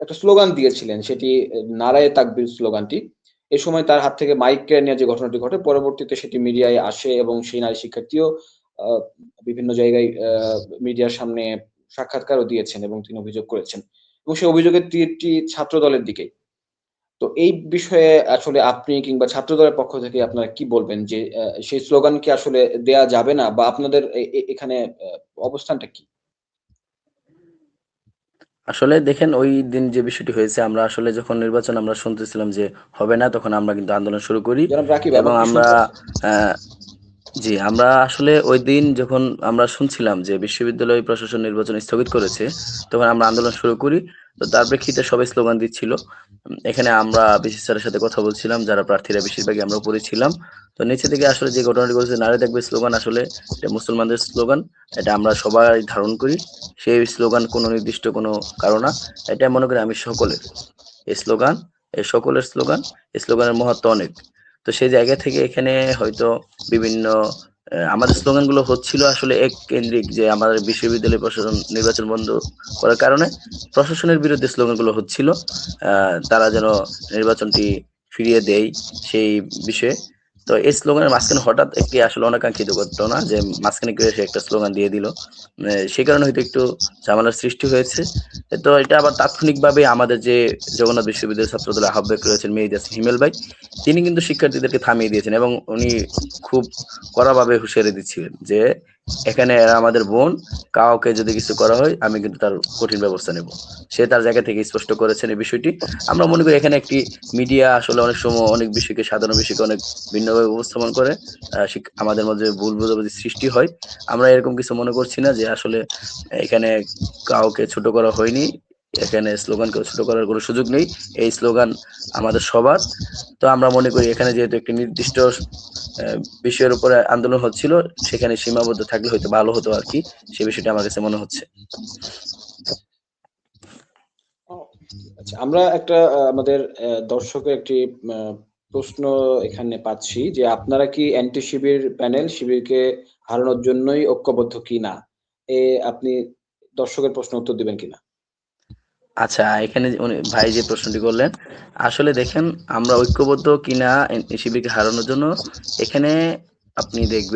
একটা স্লোগান দিয়েছিলেন, সেটি নারায়ে তাকবীর স্লোগানটি। এ সময় তার হাত থেকে মাইক কেড়ে নেওয়ার যে ঘটনাটি ঘটে, পরবর্তীতে সেটি মিডিয়ায় আসে এবং সেই নারী শিক্ষার্থীও বিভিন্ন জায়গায় মিডিয়ার সামনে সাক্ষাৎকারও দিয়েছেন এবং তিনি অভিযোগ করেছেন। এবং সেই অভিযোগের তীরটি ছাত্র দলের দিকে। তো এই বিষয়ে আসলে আপনি কিংবা ছাত্র দলের পক্ষ থেকে আপনারা কি বলবেন যে সেই স্লোগান কি আসলে দেয়া যাবে না বা আপনাদের এখানে অবস্থানটা কি? আসলে দেখেন ওই দিন যে বিষয়টি হয়েছে আমরা আসলে যখন নির্বাচন আমরা শুনতেছিলাম যে হবে না তখন আমরা কিন্তু আন্দোলন শুরু করি এবং আমরা জি, আমরা আসলে ওই দিন যখন আমরা শুনছিলাম যে বিশ্ববিদ্যালয় প্রশাসন নির্বাচন স্থগিত করেছে, তখন আমরা আন্দোলন শুরু করি। তো তার প্রেক্ষিতে সবাই স্লোগান দিচ্ছিল। এখানে আমরা বিসি স্যারের সাথে কথা বলছিলাম, যারা প্রার্থীরা বেশিরভাগই আমরা উপরে ছিলাম। তো নিচে থেকে আসলে যে ঘটনাটি ঘটেছে, নারী দেখবে স্লোগান আসলে এটা মুসলমানদের স্লোগান। এটা আমরা সবাই ধারণ করি। সেই স্লোগান কোনো নির্দিষ্ট কোনো কারণ না। এটা মনে করি আমি সকলের। এই স্লোগান, এই সকলের স্লোগান, এই স্লোগানের মহত্ব অনেক। তো সেই জায়গা থেকে এখানে হয়তো বিভিন্ন আমাদের স্লোগানগুলো হচ্ছিল আসলে এক কেন্দ্রিক যে আমাদের বিশ্ববিদ্যালয় প্রশাসন নির্বাচন বন্ধ করার কারণে প্রশাসনের বিরুদ্ধে স্লোগানগুলো হচ্ছিল তারা যেন নির্বাচনটি ফিরিয়ে দেয় সেই বিষয়ে। তো এই স্লোগানের মাঝখানে হঠাৎ একটি আসলে অনাকাঙ্ক্ষিত না যে মাঝখানে কেউ এসে একটা স্লোগান দিয়ে দিল। সে কারণে হয়তো একটু ঝামেলার সৃষ্টি হয়েছে। তো এটা আবার তাৎক্ষণিকভাবে আমাদের যে জগন্নাথ বিশ্ববিদ্যালয়ের ছাত্রদলের আহ্বায়ক রয়েছেন মেহিদাস হিমেল ভাই, তিনি কিন্তু শিক্ষার্থীদেরকে থামিয়ে দিয়েছেন এবং উনি খুব কড়াভাবে হুঁশিয়ারি দিচ্ছিলেন যে এখানে এরা আমাদের বোন, কাউকে যদি কিছু করা হয়, আমি কিন্তু তার কঠিন ব্যবস্থা নেব। সে তার জায়গা থেকে স্পষ্ট করেছেন এই বিষয়টি। আমরা মনে করি এখানে একটি মিডিয়া আসলে অনেক সময় অনেক বিষয়কে, সাধারণ বিষয়কে অনেক ভিন্নভাবে উপস্থাপন করে। আমাদের মধ্যে ভুল বোঝাবুঝি সৃষ্টি হয়। আমরা এরকম কিছু মনে করছি না যে আসলে এখানে কাউকে ছোট করা হয়নি, এখানে স্লোগানকেও ছোট করার কোনো সুযোগ নেই। এই স্লোগান আমাদের সবার। তো আমরা মনে করি এখানে যেহেতু একটি নির্দিষ্ট বিষয়ের উপরে আন্দোলন হচ্ছিল, সেখানে সীমাবদ্ধ থাকলে হয়তো ভালো হতো আর কি সেই বিষয়টা আমার কাছে মনে হচ্ছে। আচ্ছা আমরা একটা আমাদের দর্শকের একটি প্রশ্ন এখানে পাচ্ছি, যে আপনারা কি অ্যান্টি শিবির প্যানেল শিবিরকে হারানোর জন্যই ঐক্যবদ্ধ কিনা? এ, আপনি দর্শকের প্রশ্ন উত্তর দিবেন কিনা? আচ্ছা এখানে উনি, ভাই যে প্রশ্নটি করলেন, আসলে দেখেন আমরা ঐক্যবদ্ধ কিনা শিবিরকে হারানোর জন্য এখানে আপনি দেখবেন